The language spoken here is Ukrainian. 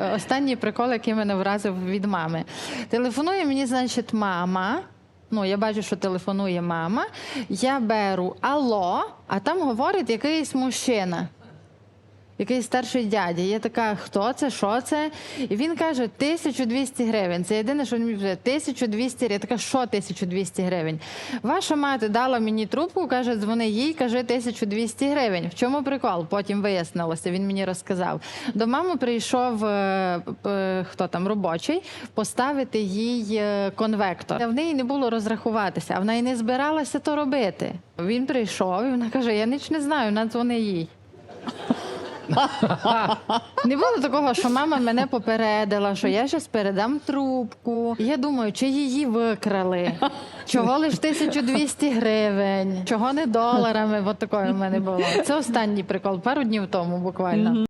Е, Останній прикол, який мене вразив від мами. Телефонує мені, значить, мама. Ну, я бачу, що телефонує мама. Я беру алло, а там говорить якийсь мужчина. Якийсь старший дядя. Я така, хто це, що це? І він каже, 1200 гривень. Це єдине, що він мені вже 1200 гривень. Я така, що 1200 гривень? Ваша мати дала мені трубку, каже, дзвони їй, каже 1200 гривень. В чому прикол? Потім вияснилося, він мені розказав. До мами прийшов е, е, хто там робочий поставити їй е, конвектор. В неї не було розрахуватися, а в неї не збиралася то робити. Він прийшов і вона каже: Я ніч не знаю, надзвони їй. Не було такого, що мама мене попередила, що я зараз передам трубку. Я думаю, чи її викрали? Чого лиш 1200 гривень? Чого не доларами? От такое в мене було. Це останній прикол, пару днів тому буквально.